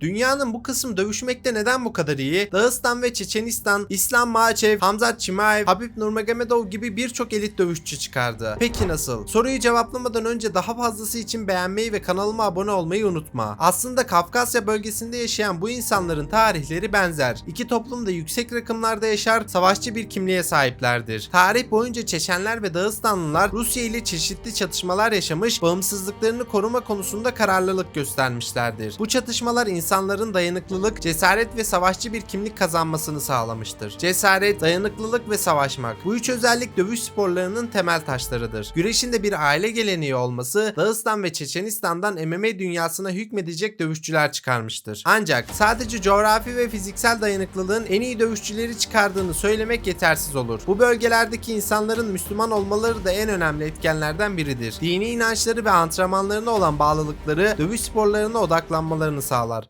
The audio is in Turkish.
Dünyanın bu kısmı dövüşmekte neden bu kadar iyi? Dağıstan ve Çeçenistan, İslam Maçev, Hamzat Çimaev, Habib Nurmagomedov gibi birçok elit dövüşçü çıkardı. Peki nasıl? Soruyu cevaplamadan önce daha fazlası için beğenmeyi ve kanalıma abone olmayı unutma. Aslında Kafkasya bölgesinde yaşayan bu insanların tarihleri benzer. İki toplum da yüksek rakımlarda yaşar, savaşçı bir kimliğe sahiplerdir. Tarih boyunca Çeçenler ve Dağıstanlılar Rusya ile çeşitli çatışmalar yaşamış, bağımsızlıklarını koruma konusunda kararlılık göstermişlerdir. Bu çatışmalar insanların dayanıklılık, cesaret ve savaşçı bir kimlik kazanmasını sağlamıştır. Cesaret, dayanıklılık ve savaşmak. Bu üç özellik dövüş sporlarının temel taşlarıdır. Güreşin de bir aile geleneği olması Dağıstan ve Çeçenistan'dan MMA dünyasına hükmedecek dövüşçüler çıkarmıştır. Ancak sadece coğrafi ve fiziksel dayanıklılığın en iyi dövüşçüleri çıkardığını söylemek yetersiz olur. Bu bölgelerdeki insanların Müslüman olmaları da en önemli etkenlerden biridir. Dini inançları ve antrenmanlarına olan bağlılıkları dövüş sporlarına odaklanmalarını sağlar.